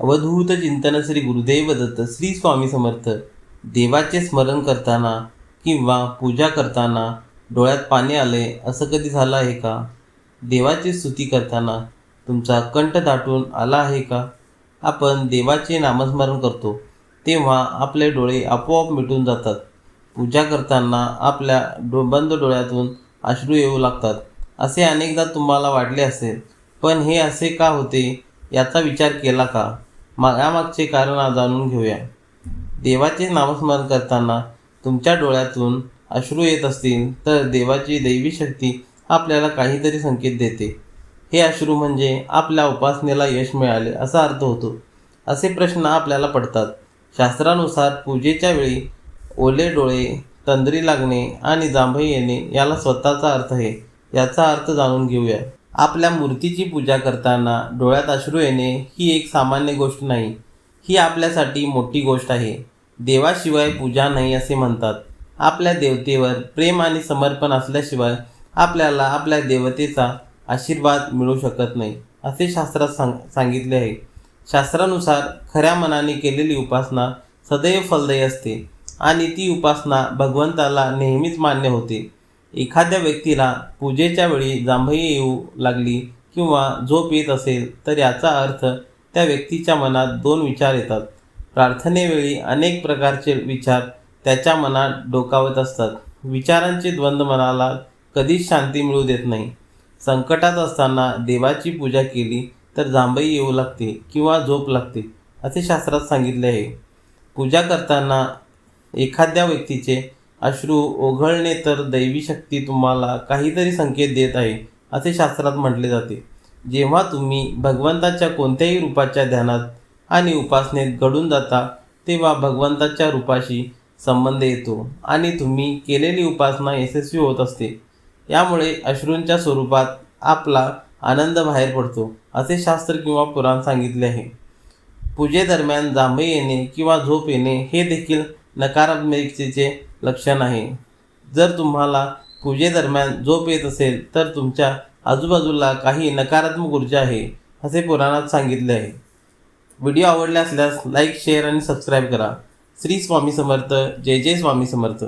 अवधूत चिंतन श्री गुरुदेव दत्त श्री स्वामी समर्थ. देवाचे स्मरण करताना किंवा पूजा करताना डोळ्यात पाणी आले असं कधी झालं आहे का? देवाची स्तुती करताना तुमचा कंठ दाटून आला आहे का? आपण देवाचे नामस्मरण करतो तेव्हा आपले डोळे आपोआप मिटून जातात. पूजा करताना आपल्या डो बंद डोळ्यातून अश्रू येऊ लागतात. असे अनेकदा तुम्हाला वाटले असेल पण हे असे का होते? याचा विचार केला का? मा यामागचे कारण आज जाणून घेऊया. देवाचे नामस्मरण करताना तुमच्या डोळ्यातून अश्रू येत असतील तर देवाची दैवी शक्ती आपल्याला काहीतरी संकेत देते. हे अश्रू म्हणजे आपल्या उपासनेला यश मिळाले असा अर्थ होतो. असे प्रश्न आपल्याला पडतात. शास्त्रानुसार पूजेच्या वेळी ओले डोळे तंद्री लागणे आणि जांभई येणे याला स्वतःचा अर्थ आहे. याचा अर्थ जाणून घेऊया. आपल्या मूर्तीची पूजा करताना डोळ्यात अश्रू येणे ही एक सामान्य गोष्ट नाही. ही आपल्यासाठी मोठी गोष्ट आहे. देवाशिवाय पूजा नाही असे म्हणतात. आपल्या देवतेवर प्रेम आणि समर्पण असल्याशिवाय आपल्याला आपल्या देवतेचा आशीर्वाद मिळू शकत नाही असे शास्त्रात सांग सांगितले आहे. शास्त्रानुसार खऱ्या मनाने केलेली उपासना सदैव फलदायी असते आणि ती उपासना भगवंताला नेहमीच मान्य होते. एखाद्या व्यक्तीला पूजेच्या वेळी जांभई येऊ लागली किंवा झोप येत असेल तर याचा अर्थ त्या व्यक्तीच्या मनात दोन विचार येतात. प्रार्थनेवेळी अनेक प्रकारचे विचार त्याच्या मनात डोकावत असतात. विचारांचे द्वंद्व मनाला कधीच शांती मिळू देत नाही. संकटात असताना देवाची पूजा केली तर जांभई येऊ लागते किंवा झोप लागते असे शास्त्रात सांगितले आहे. पूजा करताना एखाद्या व्यक्तीचे अश्रू ओघळणे तर दैवी शक्ती तुम्हाला काहीतरी संकेत देत आहे असे शास्त्रात म्हटले जाते. जेव्हा तुम्ही भगवंताच्या कोणत्याही रूपाच्या ध्यानात आणि उपासनेत घडून जाता तेव्हा भगवंताच्या रूपाशी संबंध येतो आणि तुम्ही केलेली उपासना यशस्वी होत असते. यामुळे अश्रूंच्या स्वरूपात आपला आनंद बाहेर पडतो असे शास्त्र किंवा पुराण सांगितले आहे. पूजेदरम्यान जांभई येणे किंवा झोप येणे हे देखील नकारात्मकतेचे लक्षण आहे जर तुम्हाला पूजेदरम्यान झोप येत असेल तर तुमच्या आजूबाजूला काही नकारात्मक ऊर्जा आहे असे पुराणात सांगितले आहे. व्हिडिओ आवडले असल्यास लाईक शेअर आणि सबस्क्राईब करा. श्री स्वामी समर्थ. जय जय स्वामी समर्थ.